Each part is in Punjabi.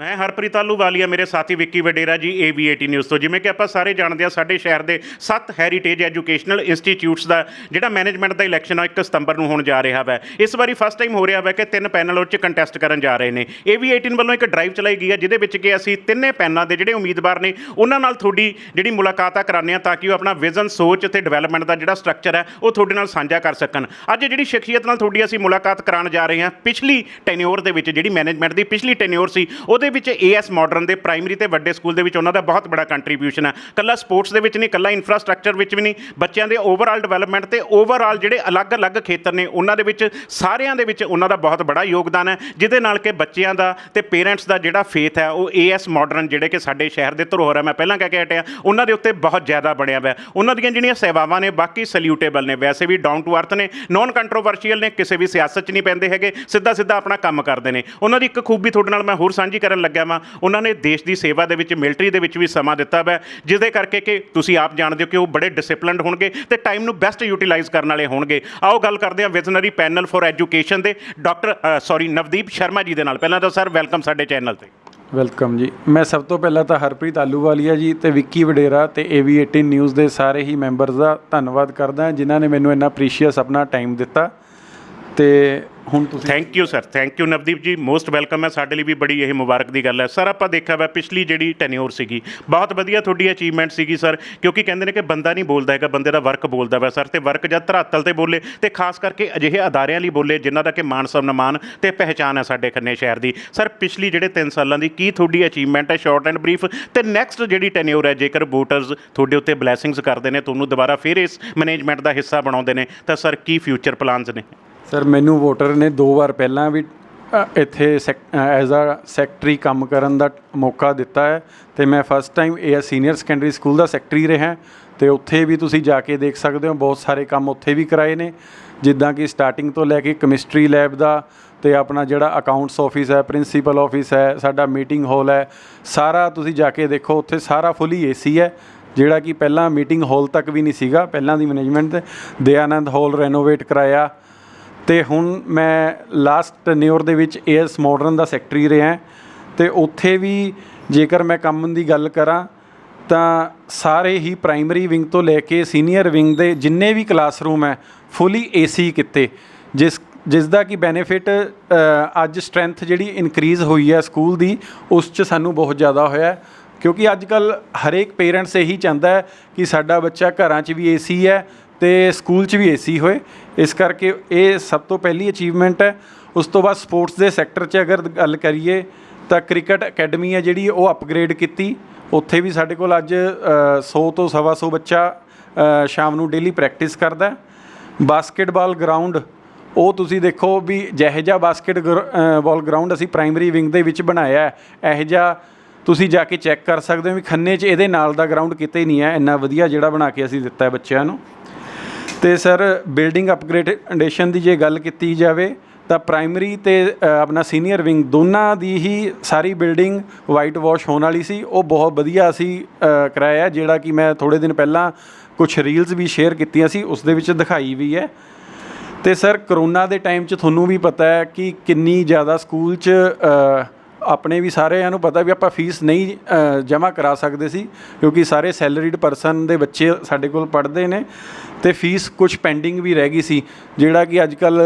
ਮੈਂ ਹਰਪ੍ਰੀਤ ਆਲੂਵਾਲੀਆ ਮੇਰੇ ਸਾਥੀ ਵਿੱਕੀ ਵਡੇਰਾ ਜੀ AV18 ਨਿਊਜ਼ ਤੋਂ। ਜਿਵੇਂ ਕਿ ਆਪਾਂ ਸਾਰੇ ਜਾਣਦੇ ਹਾਂ, ਸਾਡੇ ਸ਼ਹਿਰ ਦੇ ਸੱਤ ਹੈਰੀਟੇਜ ਐਜੂਕੇਸ਼ਨਲ ਇੰਸਟੀਚਿਊਟਸ ਦਾ ਜਿਹੜਾ ਮੈਨੇਜਮੈਂਟ ਦਾ ਇਲੈਕਸ਼ਨ ਆ 1 ਸਤੰਬਰ ਨੂੰ ਹੋਣ ਜਾ ਰਿਹਾ ਹੈ ਇਸ ਵਾਰੀ ਫਸਟ ਟਾਈਮ ਹੋ ਰਿਹਾ ਹੈ ਕਿ ਤਿੰਨ ਪੈਨਲ ਉਹ 'ਚ ਕੰਟੈਸਟ ਕਰਨ ਜਾ ਰਹੇ ਨੇ। AV18 ਵੱਲੋਂ ਇੱਕ ਡਰਾਈਵ ਚਲਾਈ ਗਈ ਹੈ ਜਿਹਦੇ ਵਿੱਚ ਕਿ ਅਸੀਂ ਤਿੰਨੇ ਪੈਨਲਾਂ ਦੇ ਜਿਹੜੇ ਉਮੀਦਵਾਰ ਨੇ, ਉਹਨਾਂ ਨਾਲ ਤੁਹਾਡੀ ਜਿਹੜੀ ਮੁਲਾਕਾਤ ਆ ਕਰਾਉਂਦੇ ਹਾਂ, ਤਾਂ ਕਿ ਉਹ ਆਪਣਾ ਵਿਜ਼ਨ ਸੋਚ ਅਤੇ ਡਿਵੈਲਪਮੈਂਟ ਦਾ ਜਿਹੜਾ ਸਟਰਕਚਰ ਹੈ ਉਹ ਤੁਹਾਡੇ ਨਾਲ ਸਾਂਝਾ ਕਰ ਸਕਣ। ਅੱਜ ਜਿਹੜੀ ਸ਼ਖਸੀਅਤ ਨਾਲ ਤੁਹਾਡੀ ਅਸੀਂ ਮੁਲਾਕਾਤ ਕਰਾਉਣ ਜਾ ਰਹੇ ਹਾਂ, ਪਿਛਲੀ ਟੈਨਿਓਰ ਦੇ ਵਿੱਚ ਜਿਹੜੀ ਮੈਨੇਜਮੈਂਟ ਦੀ ਪਿਛਲੀ ਟੈਨਿਓਰ ਸੀ, ਉਹਦੇ ਦੇ ਵਿੱਚ ਏਐਸ ਮਾਡਰਨ ਦੇ ਪ੍ਰਾਇਮਰੀ ਤੇ ਵੱਡੇ ਸਕੂਲ ਦੇ ਵਿੱਚ ਉਹਨਾਂ ਦਾ ਬਹੁਤ ਬੜਾ ਕੰਟਰੀਬਿਊਸ਼ਨ ਹੈ। ਕੱਲਾ ਸਪੋਰਟਸ ਦੇ ਵਿੱਚ ਨਹੀਂ ਕੱਲਾ ਇਨਫਰਾਸਟ੍ਰਕਚਰ ਵਿੱਚ ਵੀ ਨਹੀਂ, ਬੱਚਿਆਂ ਦੇ ਓਵਰਆਲ ਡਿਵੈਲਪਮੈਂਟ ਤੇ ਓਵਰਆਲ ਜਿਹੜੇ ਅਲੱਗ-ਅਲੱਗ ਖੇਤਰ ਨੇ, ਉਹਨਾਂ ਦੇ ਵਿੱਚ, ਸਾਰਿਆਂ ਦੇ ਵਿੱਚ ਉਹਨਾਂ ਦਾ ਬਹੁਤ ਬੜਾ ਯੋਗਦਾਨ ਹੈ, ਜਿਹਦੇ ਨਾਲ ਕਿ ਬੱਚਿਆਂ ਦਾ ਤੇ ਪੇਰੈਂਟਸ ਦਾ ਜਿਹੜਾ ਫੇਥ ਹੈ, ਉਹ ਏਐਸ ਮਾਡਰਨ ਜਿਹੜੇ ਕਿ ਸਾਡੇ ਸ਼ਹਿਰ ਦੇ ਧਰੋਹਰ ਹੈ, ਮੈਂ ਪਹਿਲਾਂ ਕਹਿ ਕੇ ਹਟਿਆ, ਉਹਨਾਂ ਦੇ ਉੱਤੇ ਬਹੁਤ ਜ਼ਿਆਦਾ ਬਣਿਆ ਹੋਇਆ ਉਹਨਾਂ ਦੀਆਂ ਜਿਹੜੀਆਂ ਸੇਵਾਵਾਂ ਨੇ, ਬਾਕੀ ਸੈਲਿਊਟੇਬਲ ਨੇ, ਵੈਸੇ ਵੀ ਡਾਊਨ ਟੂ ਅਰਥ ਨੇ ਨਾਨ ਕੰਟਰੋਵਰਸ਼ੀਅਲ ਨੇ, ਕਿਸੇ ਵੀ ਸਿਆਸਤ 'ਚ ਨਹੀਂ ਪੈਂਦੇ ਹੈਗੇ ਸਿੱਧਾ ਸਿੱਧਾ ਆਪਣਾ ਕੰਮ ਕਰਦੇ ਨੇ। ਉਹਨਾਂ ਦੀ ਇੱਕ ਖੂਬੀ ਤੁਹਾਡੇ ਨਾਲ ਮੈਂ ਹੋਰ ਸਾਂਝੀ ਕਰਾਂ ਕਰਨ ਲੱਗਿਆ ਵਾਂ। ਉਹਨਾਂ ਨੇ ਦੇਸ਼ ਦੀ ਸੇਵਾ ਦੇ ਵਿੱਚ ਮਿਲਟਰੀ ਦੇ ਵਿੱਚ ਵੀ ਸਮਾਂ ਦਿੱਤਾ ਵਾ ਜਿਹਦੇ ਕਰਕੇ ਕਿ ਤੁਸੀਂ ਆਪ ਜਾਣਦੇ ਹੋ ਕਿ ਉਹ ਬੜੇ ਡਿਸਪਲਿਨਡ ਹੋਣਗੇ ਤੇ ਟਾਈਮ ਨੂੰ ਬੈਸਟ ਯੂਟਿਲਾਈਜ਼ ਕਰਨ ਵਾਲੇ ਹੋਣਗੇ। ਆਓ ਗੱਲ ਕਰਦੇ ਹਾਂ ਵਿਜ਼ਨਰੀ ਪੈਨਲ ਫॉर ਐਜੂਕੇਸ਼ਨ ਦੇ। ਡਾਕਟਰ ਸੌਰੀ ਨਵਦੀਪ ਸ਼ਰਮਾ ਜੀ ਦੇ ਨਾਲ। ਪਹਿਲਾਂ ਤਾਂ ਸਰ ਵੈਲਕਮ ਸਾਡੇ ਚੈਨਲ ਤੇ। ਵੈਲਕਮ ਜੀ। ਮੈਂ ਸਭ ਤੋਂ ਪਹਿਲਾਂ ਤਾਂ ਹਰਪ੍ਰੀਤ ਆਲੂਵਾਲੀਆ ਜੀ ਤੇ ਵਿੱਕੀ ਵਡੇਰਾ ਤੇ AV18 ਨਿਊਜ਼ ਦੇ ਸਾਰੇ ਹੀ ਮੈਂਬਰਸ ਦਾ ਧੰਨਵਾਦ ਕਰਦਾ ਜਿਨ੍ਹਾਂ ਨੇ ਮੈਨੂੰ ਇੰਨਾ ਪ੍ਰੀਸ਼ੀਅਸ ਆਪਣਾ ਟਾਈਮ ਦਿੱਤਾ। ਤੇ ਹੁਣ ਤੁਸੀਂ thank you sir thank you Navdeep ji most welcome ਹੈ ਸਾਡੇ ਲਈ ਵੀ ਬੜੀ ਇਹ ਮੁਬਾਰਕ ਦੀ ਗੱਲ ਹੈ। ਸਰ ਆਪਾਂ ਦੇਖਿਆ ਵਾ, ਪਿਛਲੀ ਜਿਹੜੀ ਟੈਨਿਓਰ ਸੀਗੀ, ਬਹੁਤ ਵਧੀਆ ਤੁਹਾਡੀ ਅਚੀਵਮੈਂਟ ਸੀਗੀ ਸਰ ਕਿਉਂਕਿ ਕਹਿੰਦੇ ਨੇ ਕਿ ਬੰਦਾ ਨਹੀਂ ਬੋਲਦਾ ਹੈਗਾ, ਬੰਦੇ ਦਾ ਵਰਕ ਬੋਲਦਾ ਵਾ ਸਰ ਤੇ ਵਰਕ ਜਦ ਧਰਾਤਲ ਤੇ ਬੋਲੇ, ਤੇ ਖਾਸ ਕਰਕੇ ਅਜਿਹੇ ਅਦਾਰਿਆਂ ਲਈ ਬੋਲੇ, ਜਿਨ੍ਹਾਂ ਦਾ ਕਿ ਮਾਨ ਸਨਮਾਨ ਤੇ ਪਹਿਚਾਨ ਹੈ ਸਾਡੇ ਖੰਨੇ ਸ਼ਹਿਰ ਦੀ। ਸਰ ਪਿਛਲੀ ਜਿਹੜੇ 3 ਸਾਲਾਂ ਦੀ ਕੀ ਤੁਹਾਡੀ ਅਚੀਵਮੈਂਟ ਹੈ ਸ਼ਾਰਟ ਐਂਡ ਬਰੀਫ ਤੇ ਨੈਕਸਟ ਜਿਹੜੀ ਟੈਨਿਓਰ ਹੈ, ਜੇਕਰ ਵੋਟਰਸ ਤੁਹਾਡੇ ਉੱਤੇ ਬਲੇਸਿੰਗਸ ਕਰਦੇ ਨੇ, ਤੁਹਾਨੂੰ ਦੁਬਾਰਾ ਫਿਰ ਇਸ ਮੈਨੇਜਮੈਂਟ ਦਾ ਹਿੱਸਾ ਬਣਾਉਂਦੇ ਨੇ, ਤਾਂ ਸਰ ਕੀ ਫਿਊਚਰ ਪਲਾਨਸ ਨੇ? ਸਰ, ਮੈਨੂੰ ਵੋਟਰ ਨੇ ਦੋ ਵਾਰ ਪਹਿਲਾਂ ਵੀ ਇੱਥੇ ਸੈਕ ਐਜ਼ ਆ ਸੈਕਟਰੀ ਕੰਮ ਕਰਨ ਦਾ ਮੌਕਾ ਦਿੱਤਾ ਹੈ ਤੇ ਮੈਂ ਫਸਟ ਟਾਈਮ ਇਹ ਸੀਨੀਅਰ ਸੈਕੰਡਰੀ ਸਕੂਲ ਦਾ ਸੈਕਟਰੀ ਰਿਹਾ ਤੇ ਉੱਥੇ ਵੀ ਤੁਸੀਂ ਜਾ ਕੇ ਦੇਖ ਸਕਦੇ ਹੋ, ਬਹੁਤ ਸਾਰੇ ਕੰਮ ਉੱਥੇ ਵੀ ਕਰਾਏ ਨੇ। ਜਿੱਦਾਂ ਕਿ ਸਟਾਰਟਿੰਗ ਤੋਂ ਲੈ ਕੇ ਕੈਮਿਸਟਰੀ ਲੈਬ ਦਾ ਤੇ ਆਪਣਾ ਜਿਹੜਾ ਅਕਾਊਂਟਸ ਆਫਿਸ ਹੈ ਪ੍ਰਿੰਸੀਪਲ ਆਫਿਸ ਹੈ, ਸਾਡਾ ਮੀਟਿੰਗ ਹਾਲ ਹੈ, ਸਾਰਾ ਤੁਸੀਂ ਜਾ ਕੇ ਦੇਖੋ, ਉੱਥੇ ਸਾਰਾ ਫੁੱਲੀ ਏਸੀ ਹੈ, ਜਿਹੜਾ ਕਿ ਪਹਿਲਾਂ ਮੀਟਿੰਗ ਹਾਲ ਤੱਕ ਵੀ ਨਹੀਂ ਸੀਗਾ, ਪਹਿਲਾਂ ਦੀ ਮੈਨੇਜਮੈਂਟ ਤੇ ਦਯਾਨੰਦ ਹਾਲ ਰੈਨੋਵੇਟ ਕਰਾਇਆ। ਅਤੇ ਹੁਣ ਮੈਂ ਲਾਸਟ ਟੈਨਿਓਰ ਦੇ ਵਿੱਚ ਏਐਸ ਮੋਡਰਨ ਦਾ ਸੈਕਟਰੀ ਰਿਹਾ ਅਤੇ ਉੱਥੇ ਵੀ ਜੇਕਰ ਮੈਂ ਕੰਮ ਦੀ ਗੱਲ ਕਰਾਂ, ਤਾਂ ਸਾਰੇ ਹੀ ਪ੍ਰਾਇਮਰੀ ਵਿੰਗ ਤੋਂ ਲੈ ਕੇ ਸੀਨੀਅਰ ਵਿੰਗ ਦੇ ਜਿੰਨੇ ਵੀ ਕਲਾਸਰੂਮ ਹੈ ਫੁੱਲੀ ਏਸੀ ਕੀਤੇ, ਜਿਸ ਜਿਸ ਦਾ ਕਿ ਬੈਨੀਫਿਟ ਅੱਜ ਸਟਰੈਂਥ ਜਿਹੜੀ ਇਨਕਰੀਜ਼ ਹੋਈ ਹੈ ਸਕੂਲ ਦੀ, ਉਸ 'ਚ ਸਾਨੂੰ ਬਹੁਤ ਜ਼ਿਆਦਾ ਹੋਇਆ ਕਿਉਂਕਿ ਅੱਜ ਕੱਲ ਹਰੇਕ ਪੇਰੈਂਟਸ ਇਹੀ ਚਾਹੁੰਦਾ ਹੈ ਕਿ ਸਾਡਾ ਬੱਚਾ ਘਰਾਂ 'ਚ ਵੀ ਏਸੀ ਹੈ ਤੇ ਸਕੂਲ 'ਚ ਵੀ ਏਸੀ ਹੋਏ। ਇਸ ਕਰਕੇ ਇਹ ਸਭ ਤੋਂ ਪਹਿਲੀ ਅਚੀਵਮੈਂਟ ਹੈ। ਉਸ ਤੋਂ ਬਾਅਦ ਸਪੋਰਟਸ ਦੇ ਸੈਕਟਰ 'ਚ ਅਗਰ ਗੱਲ ਕਰੀਏ ਤਾਂ ਕ੍ਰਿਕਟ ਅਕੈਡਮੀ ਹੈ ਜਿਹੜੀ ਉਹ ਅਪਗ੍ਰੇਡ ਕੀਤੀ। ਉੱਥੇ ਵੀ ਸਾਡੇ ਕੋਲ ਅੱਜ 100 ਤੋਂ ਸਵਾ ਸੌ ਬੱਚਾ ਸ਼ਾਮ ਨੂੰ ਡੇਲੀ ਪ੍ਰੈਕਟਿਸ ਕਰਦਾ। ਹੈ ਬਾਸਕਟਬਾਲ ਗਰਾਊਂਡ ਉਹ ਤੁਸੀਂ ਦੇਖੋ ਵੀ ਜਿਹੋ ਜਿਹਾ ਬਾਸਕਟ ਬਾਲ ਗਰਾਊਂਡ ਅਸੀਂ ਪ੍ਰਾਇਮਰੀ ਵਿੰਗ ਦੇ ਵਿੱਚ ਬਣਾਇਆ ਹੈ, ਇਹੋ ਜਿਹਾ ਤੁਸੀਂ ਜਾ ਕੇ ਚੈੱਕ ਕਰ ਸਕਦੇ ਹੋ ਵੀ ਖੰਨੇ 'ਚ ਇਹਦੇ ਨਾਲ ਦਾ ਗਰਾਊਂਡ ਕਿਤੇ ਨਹੀਂ ਹੈ। ਇੰਨਾ ਵਧੀਆ ਜਿਹੜਾ ਬਣਾ ਕੇ ਅਸੀਂ ਦਿੱਤਾ ਹੈ ਬੱਚਿਆਂ ਨੂੰ। ਤੇ ਸਰ ਬਿਲਡਿੰਗ ਅਪਗ੍ਰੇਡੇਸ਼ਨ ਦੀ ਜੇ ਗੱਲ ਕੀਤੀ ਜਾਵੇ, ਤਾਂ ਪ੍ਰਾਇਮਰੀ ਤੇ ਆਪਣਾ ਸੀਨੀਅਰ ਵਿੰਗ ਦੋਨਾਂ ਦੀ ਹੀ ਸਾਰੀ ਬਿਲਡਿੰਗ ਵਾਈਟ ਵਾਸ਼ ਹੋਣ ਵਾਲੀ ਸੀ। ਉਹ ਬਹੁਤ ਵਧੀਆ ਅਸੀਂ ਕਰਾਇਆ, ਜਿਹੜਾ ਕਿ ਮੈਂ ਥੋੜੇ ਦਿਨ ਪਹਿਲਾਂ ਕੁਝ ਰੀਲਸ ਵੀ ਸ਼ੇਅਰ ਕੀਤੀਆਂ ਸੀ ਉਸ ਦੇ ਵਿੱਚ ਦਿਖਾਈ ਵੀ ਹੈ। ਤੇ ਸਰ, ਕਰੋਨਾ ਦੇ ਟਾਈਮ 'ਚ ਤੁਹਾਨੂੰ ਵੀ ਪਤਾ ਹੈ ਕਿ ਕਿੰਨੀ ਜ਼ਿਆਦਾ ਸਕੂਲ 'ਚ ਆਪਣੇ ਵੀ ਸਾਰਿਆਂ ਨੂੰ ਪਤਾ ਵੀ ਆਪਾਂ ਫੀਸ ਨਹੀਂ ਜਮ੍ਹਾਂ ਕਰਾ ਸਕਦੇ ਸੀ, ਕਿਉਂਕਿ ਸਾਰੇ ਸੈਲਰੀਡ ਪਰਸਨ ਦੇ ਬੱਚੇ ਸਾਡੇ ਕੋਲ ਪੜ੍ਹਦੇ ਨੇ ਤੇ ਫੀਸ ਕੁਝ ਪੈਂਡਿੰਗ ਵੀ ਰਹਿ ਗਈ ਸੀ, ਜਿਹੜਾ ਕਿ ਅੱਜ ਕੱਲ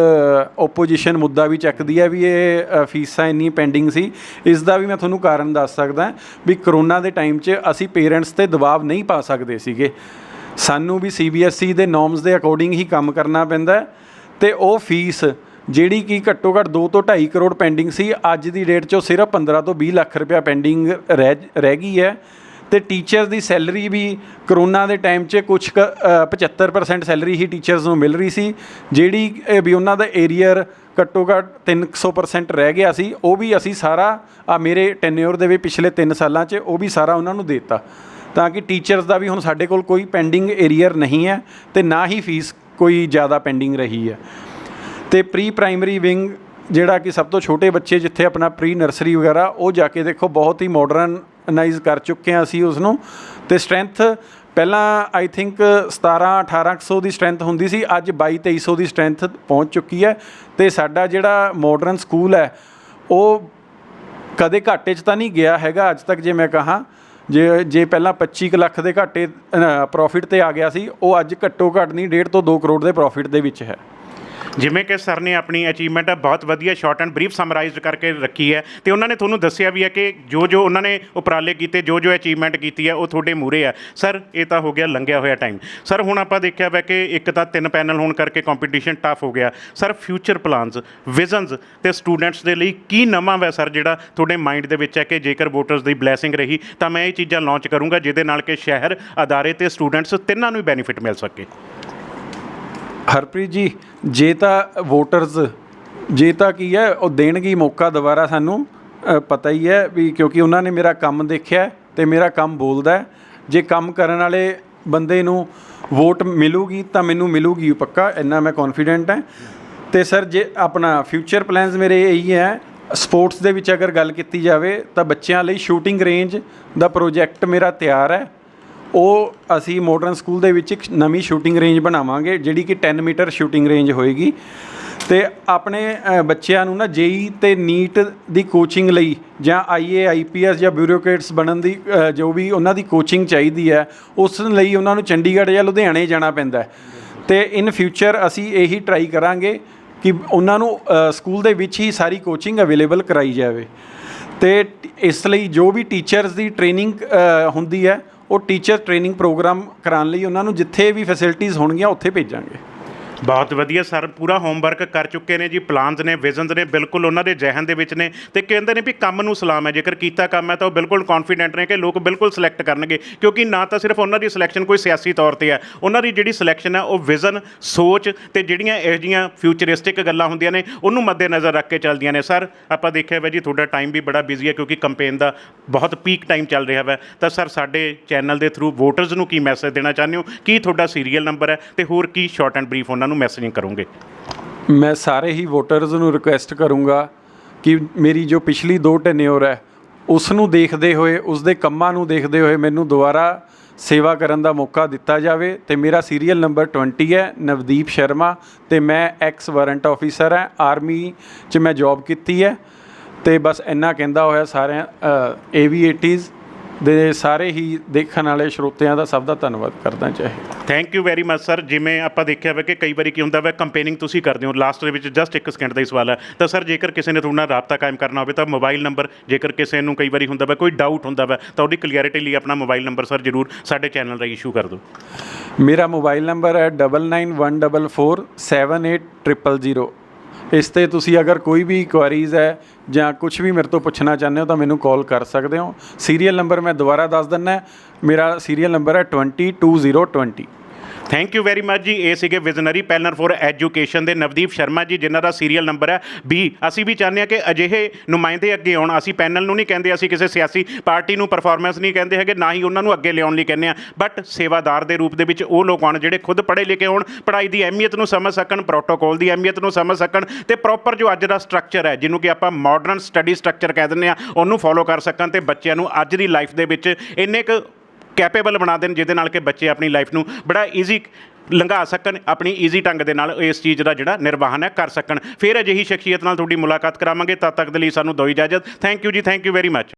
ਓਪੋਜੀਸ਼ਨ ਮੁੱਦਾ ਵੀ ਚੱਕਦੀ ਹੈ ਵੀ ਇਹ ਫੀਸਾਂ ਇੰਨੀ ਪੈਂਡਿੰਗ ਸੀ। ਇਸ ਦਾ ਵੀ ਮੈਂ ਤੁਹਾਨੂੰ ਕਾਰਨ ਦੱਸ ਸਕਦਾ ਵੀ ਕਰੋਨਾ ਦੇ ਟਾਈਮ 'ਚ ਅਸੀਂ ਪੇਰੈਂਟਸ ਤੇ ਦਬਾਅ ਨਹੀਂ ਪਾ ਸਕਦੇ ਸੀਗੇ। ਸਾਨੂੰ ਵੀ ਸੀਬੀਐਸਈ ਦੇ ਨੋਰਮਸ ਦੇ ਅਕੋਰਡਿੰਗ ਹੀ ਕੰਮ ਕਰਨਾ ਪੈਂਦਾ ਹੈ ਤੇ ਉਹ ਫੀਸ ਜਿਹੜੀ ਕਿ ਘੱਟੋ ਘੱਟ 2 ਤੋਂ 2.5 ਕਰੋੜ ਪੈਂਡਿੰਗ ਸੀ, ਅੱਜ ਦੀ ਡੇਟ 'ਚ ਉਹ ਸਿਰਫ 15 ਤੋਂ 20 ਲੱਖ ਰੁਪਇਆ ਪੈਂਡਿੰਗ ਰਹਿ ਰਹਿ ਗਈ ਹੈ। ਤੇ ਟੀਚਰਸ ਦੀ ਸੈਲਰੀ ਵੀ ਕਰੋਨਾ ਦੇ ਟਾਈਮ 'ਚ ਕੁਝ 75% ਸੈਲਰੀ ਹੀ ਟੀਚਰਸ ਨੂੰ ਮਿਲ ਰਹੀ ਸੀ, ਜਿਹੜੀ ਵੀ ਉਹਨਾਂ ਦਾ ਏਰੀਅਰ ਘੱਟੋ ਘੱਟ 300% ਰਹਿ ਗਿਆ ਸੀ। ਉਹ ਵੀ ਅਸੀਂ ਸਾਰਾ, ਆ ਮੇਰੇ ਟੈਨਿਓਰ ਦੇ ਵੀ ਪਿਛਲੇ 3 ਸਾਲਾਂ 'ਚ ਉਹ ਵੀ ਸਾਰਾ ਉਹਨਾਂ ਨੂੰ ਦੇਤਾ। ਤਾਂ ਕਿ ਟੀਚਰਸ ਦਾ ਵੀ ਹੁਣ ਸਾਡੇ ਕੋਲ ਕੋਈ ਪੈਂਡਿੰਗ ਏਰੀਅਰ ਨਹੀਂ ਹੈ ਤੇ ਨਾ ਹੀ ਫੀਸ ਕੋਈ ਜ਼ਿਆਦਾ ਪੈਂਡਿੰਗ ਰਹੀ ਹੈ। ਅਤੇ ਪ੍ਰੀ ਪ੍ਰਾਇਮਰੀ ਵਿੰਗ ਜਿਹੜਾ ਕਿ ਸਭ ਤੋਂ ਛੋਟੇ ਬੱਚੇ ਜਿੱਥੇ ਆਪਣਾ ਪ੍ਰੀ ਨਰਸਰੀ ਵਗੈਰਾ, ਉਹ ਜਾ ਕੇ ਦੇਖੋ ਬਹੁਤ ਹੀ ਮਾਡਰਨਾਈਜ਼ ਕਰ ਚੁੱਕੇ ਹਾਂ ਅਸੀਂ ਉਸ ਨੂੰ ਤੇ ਸਟਰੈਂਥ ਪਹਿਲਾਂ ਆਈ ਥਿੰਕ 17 1800 ਦੀ ਸਟਰੈਂਥ ਹੁੰਦੀ ਸੀ, ਅੱਜ 22 2300 ਦੀ ਸਟਰੈਂਥ ਪਹੁੰਚ ਚੁੱਕੀ ਹੈ ਤੇ ਸਾਡਾ ਜਿਹੜਾ ਮਾਡਰਨ ਸਕੂਲ ਹੈ, ਉਹ ਕਦੇ ਘਾਟੇ 'ਚ ਤਾਂ ਨਹੀਂ ਗਿਆ ਹੈਗਾ, ਅੱਜ ਤੱਕ ਜੇ ਮੈਂ ਕਹਾਂ। ਜੇ ਜੇ ਪਹਿਲਾਂ 25 ਕੁ ਲੱਖ ਦੇ ਘਾਟੇ ਪ੍ਰੋਫਿਟ ਤੇ ਆ ਗਿਆ ਸੀ, ਉਹ ਅੱਜ ਘੱਟੋ ਘੱਟ ਨਹੀਂ 1.5 ਤੋਂ 2 ਕਰੋੜ ਦੇ ਪ੍ਰੋਫਿਟ ਦੇ ਵਿੱਚ ਹੈ। ਜਿਵੇਂ ਕਿ ਸਰ ਨੇ ਆਪਣੀ ਅਚੀਵਮੈਂਟ ਬਹੁਤ ਵਧੀਆ ਸ਼ਾਰਟ ਐਂਡ ਬਰੀਫ ਸਮਰਾਈਜ਼ਡ ਕਰਕੇ ਰੱਖੀ ਹੈ ਤੇ ਉਹਨਾਂ ਨੇ ਤੁਹਾਨੂੰ ਦੱਸਿਆ ਵੀ ਹੈ ਕਿ ਜੋ ਜੋ ਉਹਨਾਂ ਨੇ ਉਪਰਾਲੇ ਕੀਤੇ, ਜੋ ਜੋ ਅਚੀਵਮੈਂਟ ਕੀਤੀ ਹੈ, ਉਹ ਤੁਹਾਡੇ ਮੂਰੇ ਆ ਸਰ, ਇਹ ਤਾਂ ਹੋ ਗਿਆ ਲੰਘਿਆ ਹੋਇਆ ਟਾਈਮ ਸਰ, ਹੁਣ ਆਪਾਂ ਦੇਖਿਆ ਵਾ ਕਿ ਇੱਕ ਤਾਂ ਤਿੰਨ ਪੈਨਲ ਹੋਣ ਕਰਕੇ ਕੰਪੀਟੀਸ਼ਨ ਟਫ ਹੋ ਗਿਆ। ਸਰ ਫਿਊਚਰ ਪਲਾਨਸ ਵਿਜ਼ਨਸ ਤੇ ਸਟੂਡੈਂਟਸ ਦੇ ਲਈ ਕੀ ਨਵਾਂ ਵਾ ਸਰ ਜਿਹੜਾ ਤੁਹਾਡੇ ਮਾਈਂਡ ਦੇ ਵਿੱਚ ਹੈ ਕਿ ਜੇਕਰ ਵੋਟਰਸ ਦੀ ਬਲੇਸਿੰਗ ਰਹੀ, ਤਾਂ ਮੈਂ ਇਹ ਚੀਜ਼ਾਂ ਲਾਂਚ ਕਰੂੰਗਾ, ਜਿਹਦੇ ਨਾਲ ਕਿ ਸ਼ਹਿਰ, ਅਦਾਰੇ ਤੇ ਸਟੂਡੈਂਟਸ ਤਿੰਨਾਂ ਨੂੰ ਬੈਨੀਫਿਟ ਮਿਲ ਸਕੇ। ਹਰਪ੍ਰੀਤ ਜੀ, ਜੇ ਤਾਂ ਵੋਟਰਸ ਜੇ ਤਾਂ ਕੀ ਹੈ, ਉਹ ਦੇਣਗੇ ਮੌਕਾ ਦੁਬਾਰਾ ਸਾਨੂੰ। ਪਤਾ ਹੀ ਹੈ ਵੀ ਕਿਉਂਕਿ ਉਹਨਾਂ ਨੇ ਮੇਰਾ ਕੰਮ ਦੇਖਿਆ ਹੈ ਤੇ ਮੇਰਾ ਕੰਮ ਬੋਲਦਾ ਜੇ ਕੰਮ ਕਰਨ ਵਾਲੇ ਬੰਦੇ ਨੂੰ ਵੋਟ ਮਿਲੂਗੀ ਤਾਂ ਮੈਨੂੰ ਮਿਲੂਗੀ ਪੱਕਾ, ਇੰਨਾ ਮੈਂ ਕੌਨਫੀਡੈਂਟ ਹਾਂ। ਤੇ ਸਰ, ਜੇ ਆਪਣਾ ਫਿਊਚਰ ਪਲਾਨਸ ਮੇਰੇ ਇਹੀ ਹੈ ਸਪੋਰਟਸ ਦੇ ਵਿੱਚ ਅਗਰ ਗੱਲ ਕੀਤੀ ਜਾਵੇ ਤਾਂ ਬੱਚਿਆਂ ਲਈ ਸ਼ੂਟਿੰਗ ਰੇਂਜ ਦਾ ਪ੍ਰੋਜੈਕਟ ਮੇਰਾ ਤਿਆਰ ਹੈ। ਉਹ ਅਸੀਂ ਮਾਡਰਨ ਸਕੂਲ ਦੇ ਵਿੱਚ ਇੱਕ ਨਵੀਂ ਸ਼ੂਟਿੰਗ ਰੇਂਜ ਬਣਾਵਾਂਗੇ, ਜਿਹੜੀ ਕਿ 10 ਮੀਟਰ ਸ਼ੂਟਿੰਗ ਰੇਂਜ ਹੋਏਗੀ। ਤੇ ਆਪਣੇ ਬੱਚਿਆਂ ਨੂੰ ਨਾ ਜੇਈ ਤੇ ਨੀਟ ਦੀ ਕੋਚਿੰਗ ਲਈ ਜਾਂ ਆਈਏ ਆਈਪੀਐਸ ਜਾਂ ਬਿਊਰੋਕ੍ਰੇਟਸ ਬਣਨ ਦੀ ਜੋ ਵੀ ਉਹਨਾਂ ਦੀ ਕੋਚਿੰਗ ਚਾਹੀਦੀ ਹੈ, ਉਸ ਲਈ ਉਹਨਾਂ ਨੂੰ ਚੰਡੀਗੜ੍ਹ ਜਾਂ ਲੁਧਿਆਣੇ ਜਾਣਾ ਪੈਂਦਾ ਹੈ। ਤੇ ਇਨ ਫਿਊਚਰ ਅਸੀਂ ਇਹੀ ਟਰਾਈ ਕਰਾਂਗੇ ਕਿ ਉਹਨਾਂ ਨੂੰ ਸਕੂਲ ਦੇ ਵਿੱਚ ਹੀ ਸਾਰੀ ਕੋਚਿੰਗ ਅਵੇਲੇਬਲ ਕਰਾਈ ਜਾਵੇ। ਤੇ ਇਸ ਲਈ ਜੋ ਵੀ ਟੀਚਰਸ ਦੀ ਟ੍ਰੇਨਿੰਗ ਹੁੰਦੀ ਹੈ ਉਹ ਟੀਚਰ ਟ੍ਰੇਨਿੰਗ ਪ੍ਰੋਗਰਾਮ ਕਰਾਉਣ ਲਈ ਉਹਨਾਂ ਨੂੰ ਜਿੱਥੇ ਵੀ ਫੈਸਿਲਿਟੀਆਂ ਹੋਣਗੀਆਂ ਉੱਥੇ ਭੇਜਾਂਗੇ। ਬਹੁਤ ਵਧੀਆ ਸਰ, ਪੂਰਾ ਹੋਮਵਰਕ ਕਰ ਚੁੱਕੇ ਨੇ ਜੀ ਪਲਾਨਸ ਨੇ ਵਿਜ਼ਨਸ ਨੇ, ਬਿਲਕੁਲ ਉਹਨਾਂ ਦੇ ਜ਼ਿਹਨ ਦੇ ਵਿੱਚ ਨੇ ਤੇ ਕਹਿੰਦੇ ਨੇ ਵੀ ਕੰਮ ਨੂੰ ਸਲਾਮ ਹੈ, ਜੇਕਰ ਕੀਤਾ ਕੰਮ ਹੈ ਤਾਂ ਉਹ ਬਿਲਕੁਲ ਕੌਨਫੀਡੈਂਟ ਨੇ ਕਿ ਲੋਕ ਬਿਲਕੁਲ ਸਿਲੈਕਟ ਕਰਨਗੇ, ਕਿਉਂਕਿ ਨਾ ਤਾਂ ਸਿਰਫ ਉਹਨਾਂ ਦੀ ਸਿਲੈਕਸ਼ਨ ਕੋਈ ਸਿਆਸੀ ਤੌਰ ਤੇ ਹੈ, ਉਹਨਾਂ ਦੀ ਜਿਹੜੀ ਸਿਲੈਕਸ਼ਨ ਹੈ ਉਹ ਵਿਜ਼ਨ ਸੋਚ ਤੇ ਜਿਹੜੀਆਂ ਇਹੋ ਜਿਹੀਆਂ ਫਿਊਚਰਿਸਟਿਕ ਗੱਲਾਂ ਹੁੰਦੀਆਂ ਨੇ, ਉਹਨੂੰ ਮੱਦੇਨਜ਼ਰ ਰੱਖ ਕੇ ਚੱਲਦੀਆਂ ਨੇ। ਸਰ, ਆਪਾਂ ਦੇਖਿਆ ਵਾ ਜੀ, ਤੁਹਾਡਾ ਟਾਈਮ ਵੀ ਬੜਾ ਬਿਜ਼ੀ ਹੈ, ਕਿਉਂਕਿ ਕੰਪੇਨ ਦਾ ਬਹੁਤ ਪੀਕ ਟਾਈਮ ਚੱਲ ਰਿਹਾ ਵਾ। ਤਾਂ ਸਰ, ਸਾਡੇ ਚੈਨਲ ਦੇ ਥਰੂ ਵੋਟਰਸ ਨੂੰ ਕੀ ਮੈਸੇਜ ਦੇਣਾ ਚਾਹੁੰਦੇ ਹੋ? ਕੀ ਤੁਹਾਡਾ ਸੀਰੀਅਲ ਨੰਬਰ ਹੈ? ਤੇ ਹੋਰ ਕੀ ਸ਼ਾਰਟ ਐਂਡ ਬਰੀਫ ਉਹਨਾਂ ਨੂੰ ਮੈਸੇਜਿੰਗ ਕਰੋਗੇ। ਮੈਂ ਸਾਰੇ ਹੀ ਵੋਟਰਸ ਨੂੰ ਰਿਕੁਐਸਟ ਕਰੂੰਗਾ ਕਿ ਮੇਰੀ ਜੋ ਪਿਛਲੀ ਦੋ ਟੈਨਿਓਰ ਹੈ, ਉਸ ਨੂੰ ਦੇਖਦੇ ਹੋਏ, ਉਸ ਦੇ ਕੰਮਾਂ ਨੂੰ ਦੇਖਦੇ ਹੋਏ ਮੈਨੂੰ ਦੁਬਾਰਾ ਸੇਵਾ ਕਰਨ ਦਾ ਮੌਕਾ ਦਿੱਤਾ ਜਾਵੇ। ਤੇ ਮੇਰਾ ਸੀਰੀਅਲ ਨੰਬਰ 20 ਹੈ, ਨਵਦੀਪ ਸ਼ਰਮਾ ਤੇ ਮੈਂ ਐਕਸ ਵਾਰੰਟ ਆਫੀਸਰ ਹਾਂ ਆਰਮੀ 'ਚ ਮੈਂ ਜੌਬ ਕੀਤੀ ਹੈ। ਤੇ ਬਸ ਇੰਨਾ ਕਹਿੰਦਾ ਹੋਇਆ ਸਾਰਿਆਂ ਏਵੀਏਟੀਜ਼ ਦੇ ਸਾਰੇ ਹੀ ਦੇਖਣ ਵਾਲੇ ਸਰੋਤਿਆਂ ਦਾ ਸਭ ਦਾ ਧੰਨਵਾਦ ਕਰਦਾ ਚਾਹੇ thank you very much sir ਜਿਵੇਂ ਆਪਾਂ ਦੇਖਿਆ ਵਾ ਕਿ ਕਈ ਵਾਰੀ ਕੀ ਹੁੰਦਾ ਵਾ ਕੰਪੇਨਿੰਗ ਤੁਸੀਂ ਕਰਦੇ ਹੋ। ਲਾਸਟ ਦੇ ਵਿੱਚ ਜਸਟ ਇੱਕ ਸਕਿੰਟ ਦਾ ਹੀ ਸਵਾਲ ਹੈ। ਤਾਂ ਸਰ ਜੇਕਰ ਕਿਸੇ ਨੇ ਤੁਹਾਡੇ ਨਾਲ ਰਾਬਤਾ ਕਾਇਮ ਕਰਨਾ ਹੋਵੇ ਤਾਂ ਮੋਬਾਈਲ ਨੰਬਰ ਜੇਕਰ ਕਿਸੇ ਨੂੰ ਕਈ ਵਾਰੀ ਹੁੰਦਾ ਵਾ ਕੋਈ ਡਾਊਟ ਹੁੰਦਾ ਵਾ ਤਾਂ ਉਹਦੀ ਕਲੀਅਰਿਟੀ ਲਈ ਆਪਣਾ ਮੋਬਾਈਲ ਨੰਬਰ ਸਰ ਜਰੂਰ ਸਾਡੇ ਚੈਨਲ ਰਾਹੀਂ ਇਸ਼ੂ ਕਰ ਦਿਓ। ਮੇਰਾ ਮੋਬਾਈਲ ਨੰਬਰ ਹੈ 9914478000 ਇਸ ਤੇ ਤੁਸੀਂ ਅਗਰ ਕੋਈ ਵੀ ਕੁਆਰੀਜ਼ ਹੈ ਜਾਂ ਕੁਝ ਵੀ ਮੇਰੇ ਤੋਂ ਪੁੱਛਣਾ ਚਾਹੁੰਦੇ ਹੋ ਤਾਂ ਮੈਨੂੰ ਕਾਲ ਕਰ ਸਕਦੇ ਹੋ। ਸੀਰੀਅਲ ਨੰਬਰ ਮੈਂ ਦੁਬਾਰਾ ਦੱਸ ਦਿੰਦਾ ਮੇਰਾ ਸੀਰੀਅਲ ਨੰਬਰ ਹੈ 22020 ਥੈਂਕ ਯੂ ਵੈਰੀ ਮੱਚ ਜੀ। ਇਹ ਸੀਗੇ ਵਿਜ਼ਨਰੀ ਪੈਨਰ ਫॉर ਐਜੂਕੇਸ਼ਨ ਦੇ ਨਵਦੀਪ ਸ਼ਰਮਾ ਜੀ, ਜਿਨ੍ਹਾਂ ਦਾ ਸੀਰੀਅਲ ਨੰਬਰ ਹੈ 20 ਅਸੀਂ ਵੀ ਚਾਹੁੰਦੇ ਹਾਂ ਕਿ ਅਜਿਹੇ ਨੁਮਾਇੰਦੇ ਅੱਗੇ ਆਉਣ। ਅਸੀਂ ਪੈਨਲ ਨੂੰ ਨਹੀਂ ਕਹਿੰਦੇ, ਅਸੀਂ ਕਿਸੇ ਸਿਆਸੀ ਪਾਰਟੀ ਨੂੰ ਪਰਫਾਰਮੈਂਸ ਨਹੀਂ ਕਹਿੰਦੇ ਹੈਗੇ, ਨਾ ਹੀ ਉਹਨਾਂ ਨੂੰ ਅੱਗੇ ਲਿਆਉਣ ਲਈ ਕਹਿੰਦੇ ਆ ਬਟ ਸੇਵਾਦਾਰ ਦੇ ਰੂਪ ਦੇ ਵਿੱਚ ਉਹ ਲੋਕ ਆਉਣ ਜਿਹੜੇ ਖੁਦ ਪੜ੍ਹੇ ਲਿਖੇ ਹੋਣ, ਪੜ੍ਹਾਈ ਦੀ ਅਹਿਮੀਅਤ ਨੂੰ ਸਮਝ ਸਕਣ ਪ੍ਰੋਟੋਕੋਲ ਦੀ ਅਹਿਮੀਅਤ ਨੂੰ ਸਮਝ ਸਕਣ ਤੇ ਪ੍ਰੋਪਰ ਜੋ ਅੱਜ ਦਾ ਸਟਰਕਚਰ ਹੈ, ਜਿਹਨੂੰ ਕਿ ਆਪਾਂ ਮਾਡਰਨ ਸਟੱਡੀ ਸਟਰਕਚਰ ਕਹਿ ਦਿੰਦੇ ਆ ਉਹਨੂੰ ਫੋਲੋ ਕਰ ਸਕਣ ਤੇ ਬੱਚਿਆਂ ਨੂੰ ਅੱਜ ਦੀ ਲਾਈਫ ਦੇ ਵਿੱਚ ਇੰਨੇ ਕੁ ਕੈਪੇਬਲ ਬਣਾ ਦੇਣ, ਜਿਹਦੇ ਨਾਲ ਕਿ ਬੱਚੇ ਆਪਣੀ ਲਾਈਫ ਨੂੰ ਬੜਾ ਈਜ਼ੀ ਲੰਘਾ ਸਕਣ, ਆਪਣੀ ਈਜ਼ੀ ਢੰਗ ਦੇ ਨਾਲ ਇਸ ਚੀਜ਼ ਦਾ ਜਿਹੜਾ ਨਿਰਵਾਹਨ ਹੈ ਕਰ ਸਕਣ। ਫਿਰ ਅਜਿਹੀ ਸ਼ਖਸੀਅਤ ਨਾਲ ਤੁਹਾਡੀ ਮੁਲਾਕਾਤ ਕਰਾਵਾਂਗੇ। ਤਦ ਤੱਕ ਦੇ ਲਈ ਸਾਨੂੰ ਦਿਓ ਇਜਾਜ਼ਤ। Thank you ji thank you very much